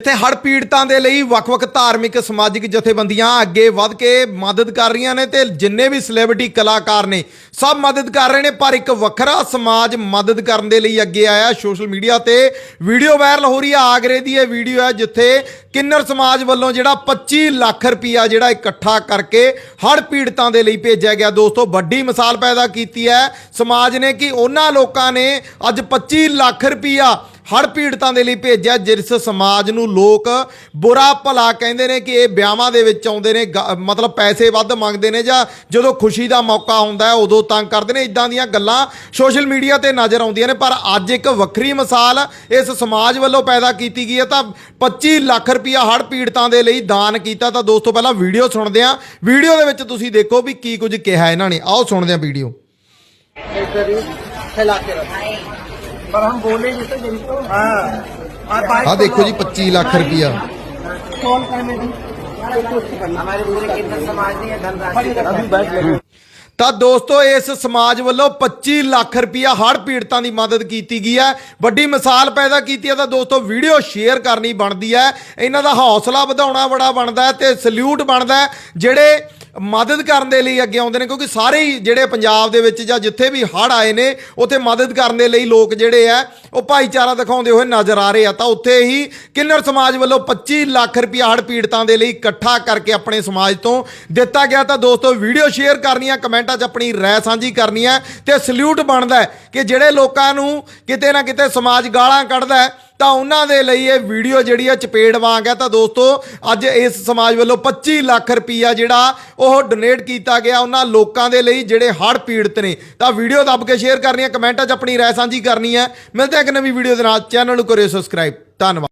ਇੱਥੇ ਹੜ੍ਹ ਪੀੜਤਾਂ ਦੇ ਲਈ ਵੱਖ-ਵੱਖ ਧਾਰਮਿਕ, ਸਮਾਜਿਕ ਜਥੇਬੰਦੀਆਂ ਅੱਗੇ ਵੱਧ ਕੇ ਮਦਦ ਕਰ ਰਹੀਆਂ ਨੇ ਤੇ ਜਿੰਨੇ ਵੀ ਸੈਲੀਬ੍ਰਿਟੀ ਕਲਾਕਾਰ ਨੇ, ਸਭ ਮਦਦ ਕਰ ਰਹੇ ਨੇ, ਪਰ ਇੱਕ ਵੱਖਰਾ ਸਮਾਜ ਮਦਦ ਕਰਨ ਦੇ ਲਈ ਅੱਗੇ ਆਇਆ ਸੋਸ਼ਲ ਮੀਡੀਆ ਤੇ। ਵੀਡੀਓ ਵਾਇਰਲ ਹੋ ਰਹੀ ਹੈ ਆਗਰੇ ਦੀ ਇਹ ਵੀਡੀਓ ਹੈ, ਜਿੱਥੇ ਕਿੰਨਰ ਸਮਾਜ ਵੱਲੋਂ ਜਿਹੜਾ 25 ਲੱਖ ਰੁਪਇਆ ਜਿਹੜਾ ਇਕੱਠਾ ਕਰਕੇ ਹੜ੍ਹ ਪੀੜਤਾਂ ਦੇ ਲਈ ਭੇਜਿਆ ਗਿਆ। ਦੋਸਤੋ, ਵੱਡੀ ਮਿਸਾਲ ਪੈਦਾ ਕੀਤੀ ਹੈ ਸਮਾਜ ਨੇ ਕਿ ਉਹਨਾਂ ਲੋਕਾਂ ਨੇ ਅੱਜ 25 ਲੱਖ ਰੁਪਇਆ ਹੜ ਪੀੜਤਾਂ ਦੇ ਲਈ ਭੇਜਿਆ ਜਿਸ ਸਮਾਜ ਨੂੰ ਲੋਕ ਬੁਰਾ ਭਲਾ ਕਹਿੰਦੇ ਨੇ ਕਿ ਇਹ ਵਿਆਹਾਂ ਦੇ ਵਿੱਚ ਆਉਂਦੇ ਨੇ ਮਤਲਬ ਪੈਸੇ ਵੱਧ ਮੰਗਦੇ ਨੇ ਜਾਂ ਜਦੋਂ ਖੁਸ਼ੀ ਦਾ ਮੌਕਾ ਹੁੰਦਾ ਉਦੋਂ ਤੰਗ ਕਰਦੇ ਨੇ ਇਦਾਂ ਦੀਆਂ ਗੱਲਾਂ ਸੋਸ਼ਲ ਮੀਡੀਆ ਤੇ ਨਜ਼ਰ ਆਉਂਦੀਆਂ ਨੇ। ਪਰ ਅੱਜ ਇੱਕ ਵੱਖਰੀ ਮਿਸਾਲ ਇਸ ਸਮਾਜ ਵੱਲੋਂ ਪੈਦਾ ਕੀਤੀ ਗਈ ਹੈ। ਤਾਂ 25 ਲੱਖ ਰੁਪਇਆ ਹੜ ਪੀੜਤਾਂ ਦੇ ਲਈ ਦਾਨ ਕੀਤਾ। ਤਾਂ ਦੋਸਤੋ ਪਹਿਲਾਂ ਵੀਡੀਓ ਸੁਣਦੇ ਆ ਵੀਡੀਓ ਦੇ ਵਿੱਚ ਤੁਸੀਂ ਦੇਖੋ ਵੀ ਕੀ ਕੁਝ ਕਿਹਾ ਇਹਨਾਂ ਨੇ। ਆਓ ਸੁਣਦੇ ਆ ਵੀਡੀਓ। ਫੈਲਾ ਕੇ ਰੱਖੋ पर हम बोलेंगे तो जिनको हाँ आप ਆਹ ਦੇਖੋ ਜੀ 25 ਲੱਖ ਰੁਪਇਆ कॉल करने दी हमारे पूरे कितना समाज ने धनराशि अभी बैठ लगे ਤਾਂ ਦੋਸਤੋ ਇਸ ਸਮਾਜ ਵੱਲੋਂ 25 ਲੱਖ ਰੁਪਇਆ ਹੜ੍ਹ ਪੀੜਤਾਂ ਦੀ ਮਦਦ ਕੀਤੀ ਗਈ ਹੈ ਵੱਡੀ ਮਿਸਾਲ ਪੈਦਾ ਕੀਤੀ ਹੈ ਤਾਂ ਦੋਸਤੋ ਵੀਡੀਓ ਸ਼ੇਅਰ ਕਰਨੀ ਬਣਦੀ ਹੈ ਇਹਨਾਂ ਦਾ ਹੌਸਲਾ ਵਧਾਉਣਾ ਬੜਾ ਬਣਦਾ ਹੈ ਤੇ ਸਲੂਟ ਬਣਦਾ ਹੈ ਜਿਹੜੇ ਮਦਦ ਕਰਨ ਦੇ ਲਈ ਅੱਗੇ ਆਉਂਦੇ ਨੇ, ਕਿਉਂਕਿ ਸਾਰੇ ਹੀ ਜਿਹੜੇ ਪੰਜਾਬ ਦੇ ਵਿੱਚ ਜਾਂ ਜਿੱਥੇ ਵੀ ਹੜ੍ਹ ਆਏ ਨੇ, ਉੱਥੇ ਮਦਦ ਕਰਨ ਦੇ ਲਈ ਲੋਕ ਜਿਹੜੇ ਆ, ਉਹ ਭਾਈਚਾਰਾ ਦਿਖਾਉਂਦੇ ਹੋਏ ਨਜ਼ਰ ਆ ਰਹੇ ਆ। ਤਾਂ ਉੱਥੇ ਹੀ ਕਿੰਨਰ ਸਮਾਜ ਵੱਲੋਂ 25 ਲੱਖ ਰੁਪਇਆ ਹੜ੍ਹ ਪੀੜਤਾਂ ਦੇ ਲਈ ਇਕੱਠਾ ਕਰਕੇ ਆਪਣੇ ਸਮਾਜ ਤੋਂ ਦਿੱਤਾ ਗਿਆ। ਤਾਂ ਦੋਸਤੋ, ਵੀਡੀਓ ਸ਼ੇਅਰ ਕਰਨੀ ਆ ਕਮੈਂਟਾਂ 'ਚ ਆਪਣੀ ਰਾਏ ਸਾਂਝੀ ਕਰਨੀ ਹੈ ਤੇ ਸਲੂਟ ਬਣਦਾ ਕਿ ਜਿਹੜੇ ਲੋਕਾਂ ਨੂੰ ਕਿਤੇ ਨਾ ਕਿਤੇ ਸਮਾਜ ਗਾਲਾਂ ਕੱਢਦਾ ਤਾਂ ਉਹਨਾਂ ਦੇ ਲਈ ਇਹ ਵੀਡੀਓ ਜਿਹੜੀ ਆ ਚਪੇੜ ਵਾਂਗ ਹੈ ਤਾਂ ਦੋਸਤੋ, ਅੱਜ ਇਸ ਸਮਾਜ ਵੱਲੋਂ 25 ਲੱਖ ਰੁਪਈਆ ਜਿਹੜਾ ਉਹ ਡੋਨੇਟ ਕੀਤਾ ਗਿਆ ਉਹਨਾਂ ਲੋਕਾਂ ਦੇ ਲਈ ਜਿਹੜੇ ਹੜ੍ਹ ਪੀੜਤ ਨੇ। ਤਾਂ ਵੀਡੀਓ ਦੱਬ ਕੇ ਸ਼ੇਅਰ ਕਰਨੀ ਹੈ ਕਮੈਂਟਾਂ 'ਚ ਆਪਣੀ ਰਾਏ ਸਾਂਝੀ ਕਰਨੀ ਹੈ ਮਿਲਦੇ ਹਾਂ ਇੱਕ ਨਵੀਂ ਵੀਡੀਓ ਦੇ ਨਾਲ। ਚੈਨਲ ਨੂੰ ਕਰਿਓ ਸਬਸਕ੍ਰਾਈਬ ਧੰਨਵਾਦ।